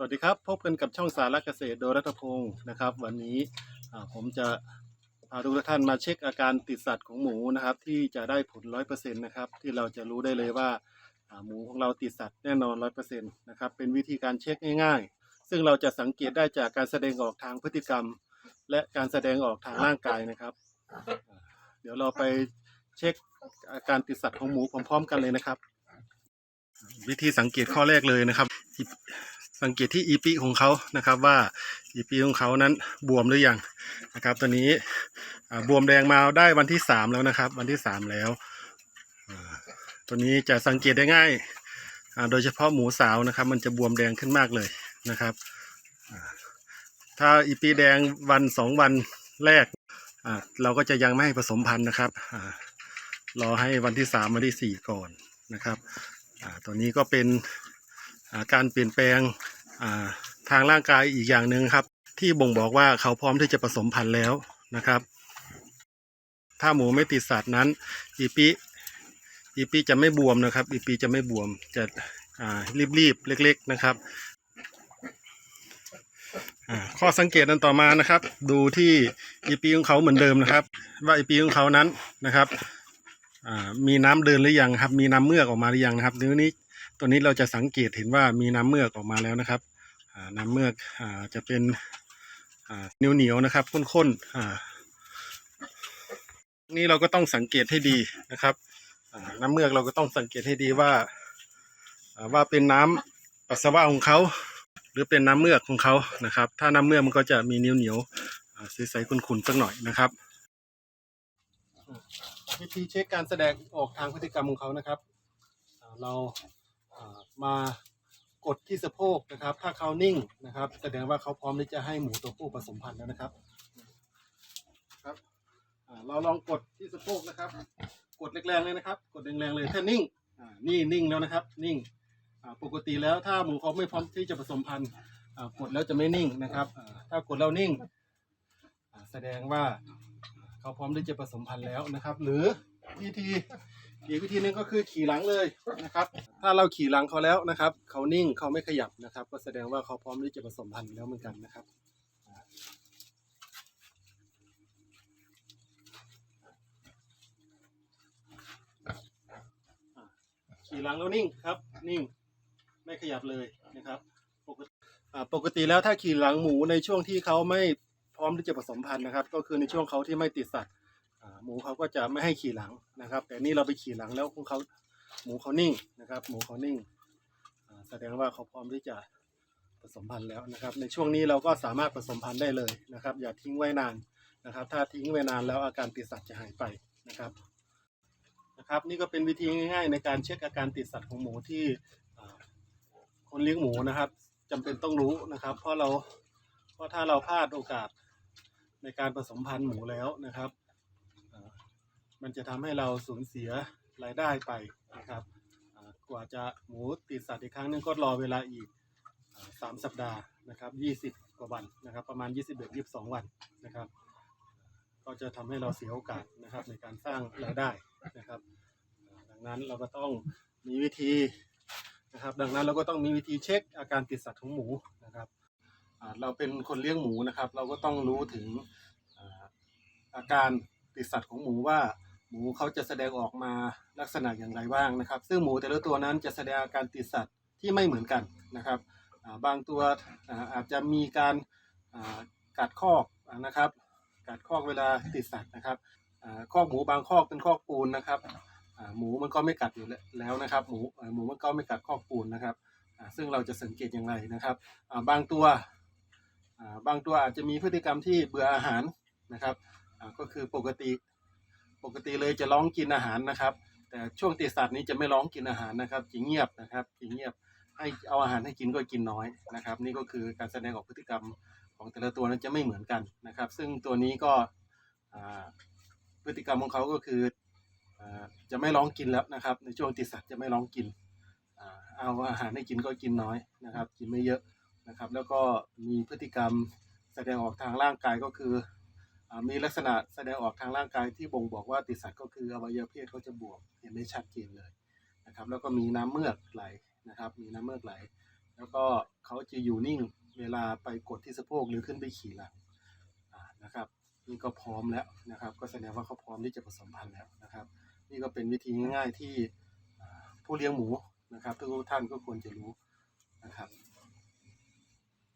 สวัสดีครับ พบกันกับช่องสารเกษตรโดยรัฐพงศ์นะครับ วันนี้ผมจะพาทุกท่านมาเช็คอาการติดสัตว์ของหมูนะครับ ที่จะได้ผลร้อยเปอร์เซ็นต์นะครับที่เราจะรู้ได้เลยว่าหมูของเราติดสัตว์แน่นอนร้อยเปอร์เซ็นต์นะครับเป็นวิธีการเช็คง่ายๆ ซึ่งเราจะสังเกตได้จากการแสดงออกทางพฤติกรรม และการแสดงออกทางร่างกายนะครับ เดี๋ยวเราไปเช็คอาการติดสัตว์ของหมูพร้อมๆ กันเลยนะครับ วิธีสังเกตข้อแรกเลยนะครับ สังเกตที่อีปีของเขานะครับว่าอีปีของเขานั้นบวมหรือยังนะครับตัวนี้บวมแดงมาได้วันที่สามแล้วนะครับ วันที่สามแล้วตัวนี้จะสังเกตได้ง่ายโดยเฉพาะหมูสาวนะครับ มันจะบวมแดงขึ้นมากเลยนะครับ ถ้าอีปีแดงวันสองวันแรกเราก็จะยังไม่ให้ผสมพันธุ์นะครับรอให้วันที่สามวันที่สี่ก่อนนะครับตัวนี้ก็เป็น การเปลี่ยนแปลงทางร่างกายอีกอย่างหนึ่งครับ ที่บ่งบอกว่าเขาพร้อมที่จะผสมพันธุ์แล้วนะครับ ถ้าหมูไม่ติดสัตว์นั้น อีปีอีปีจะไม่บวมนะครับ อีปีจะไม่บวมจะรีบๆเล็ก ๆนะครับข้อสังเกตอันต่อมานะครับ ดูที่อีปีของเขาเหมือนเดิมนะครับ ว่าอีปีของเขานั้นนะครับ อ่ามีน้ำเดินหรือยังครับ มีน้ำเมือกออกมาหรือยังนะครับทีนี้ตัวนี้เราจะสังเกตเห็นว่ามีน้ำเมือกออกมาแล้วนะครับอ่าน้ำเมือกอ่าจะเป็นอ่าเหนียวๆนะครับข้นๆอ่านี่เราก็ต้องสังเกตให้ดีนะครับน้ำเมือกเราก็ต้องสังเกตให้ดีว่าว่าเป็นน้ำปัสสาวะของเขาหรือเป็นน้ำเมือกของเขานะครับ ถ้าน้ำเมือกมันก็จะมีเหนียวๆอ่าใสๆขุ่นๆสักหน่อยนะครับ วิธีเช็คการแสดงออกทางพฤติกรรมของเขานะครับ เรามากดที่สะโพกนะครับ ถ้าเขานิ่งนะครับ แสดงว่าเขาพร้อมที่จะให้หมูตัวผู้ผสมพันธุ์แล้วนะครับครับเราลองกดที่สะโพกนะครับ กดแรงๆเลยนะครับ กดแรงๆเลยถ้านิ่งนี่นิ่งแล้วนะครับ นิ่งปกติแล้วถ้าหมูเขาไม่พร้อมที่จะผสมพันธุ์กดแล้วจะไม่นิ่งนะครับ ถ้ากดแล้วนิ่ง แสดงว่า เขาพร้อมที่จะผสมพันธุ์แล้วนะครับ หรือวิธีอีกวิธีหนึงก็คือขี่หลังเลยนะครับ ถ้าเราขี่หลังเขาแล้วนะครับ เขานิ่งเขาไม่ขยับนะครับ ก็แสดงว่าเขาพร้อมที่จะผสมพันธุ์แล้วเหมือนกันนะครับขี่หลังแล้วนิ่งครับ นิ่งไม่ขยับเลยนะครับ ปกติปกติแล้วถ้าขี่หลังหมูในช่วงที่เขาไม่ อมที่จะผสมพันธุ์นะครับ ก็คือในช่วงเขาที่ไม่ติดสัตว์หมูเขาก็จะไม่ให้ขี่หลังนะครับ แต่นี่เราไปขี่หลังแล้วของเขาหมูเขานิ่งนะครับ หมูเขานิ่งแสดงว่าเขาพร้อมที่จะผสมพันธุ์แล้วนะครับ ในช่วงนี้เราก็สามารถผสมพันธุ์ได้เลยนะครับ อย่าทิ้งไว้นานนะครับ ถ้าทิ้งไว้นานแล้วอาการติดสัตว์จะหายไปนะครับนะครับ นี่ก็เป็นวิธีง่ายๆ ในการเช็คอาการติดสัตว์ของหมูที่คนเลี้ยงหมูนะครับจำเป็นต้องรู้นะครับ เพราะเราเพราะถ้าเราพลาดโอกาส ในการผสมพันธุ์หมูแล้วนะครับมันจะทำให้เราสูญเสียรายได้ไปนะครับกว่าจะหมูติดสัตว์อีกครั้งหนึงก็รอเวลาอีกอ่าสามสัปดาห์นะครับยี่สิบกว่าวันนะครับ ประมาณยี่สิบเอ็ดยี่สิบสองวันนะครับ ก็จะทำให้เราเสียโอกาสนะครับในการสร้างรายได้นะครับ ดังนั้นเราก็ต้องมีวิธีนะครับ ดังนั้นเราก็ต้องมีวิธีเช็คอาการติดสัตว์ของหมูนะครับ เราเป็นคนเลี้ยงหมูนะครับ เราก็ต้องรู้ถึงอาการติดสัตว์ของหมูว่า หมูเขาจะแสดงออกมาลักษณะอย่างไรบ้างนะครับ ซึ่งหมูแต่ละตัวนั้นจะแสดงอาการติดสัตว์ที่ไม่เหมือนกันนะครับบางตัวอาจจะมีการกัดคอกนะครับกัดคอกเวลาติดสัตว์นะครับคอกหมูบางคอกเป็นคอกปูนนะครับหมูมันก็ไม่กัดอยู่แล้วนะครับ หมูหมูมันก็ไม่กัดคอกปูนนะครับซึ่งเราจะสังเกตอย่างไรนะครับบางตัว บางตัวอาจจะมีพฤติกรรมที่เบื่ออาหารนะครับก็คือปกติปกติเลยจะร้องกินอาหารนะครับ แต่ช่วงติดสัตว์นี้จะไม่ร้องกินอาหารนะครับจะเงียบนะครับจะเงียบให้เอาอาหารให้กินก็กินน้อยนะครับ นี่ก็คือการแสดงออกพฤติกรรมของแต่ละตัวนั้นจะไม่เหมือนกันนะครับ ซึ่งตัวนี้ก็พฤติกรรมของเขาก็คืออจะไม่ร้องกินแล้วนะครับ ในช่วงติดสัตว์จะไม่ร้องกินอเอาอาหารให้กินก็กินน้อยนะครับ กินไม่เยอะ นะครับ แล้วก็มีพฤติกรรมแสดงออกทางร่างกายก็คืออมีลักษณะแสดงออกทางร่างกายที่บ่งบอกว่าติดสัตว์ก็คืออวัยวะเพศเขาจะบวมเห็นได้ชัดเจนเลยนะครับ แล้วก็มีน้ำเมือกไหลนะครับ มีน้ำเมือกไหล แล้วก็เขาจะอยู่นิ่งเวลาไปกดที่สะโพกหรือขึ้นไปขี่หลังนะครับนี่ก็พร้อมแล้วนะครับ ก็แสดงว่าเขาพร้อมที่จะผสมพันธุ์แล้วนะครับ นี่ก็เป็นวิธีง่ายๆที่ผู้เลี้ยงหมูนะครับทุกท่านก็ควรจะรู้นะครับ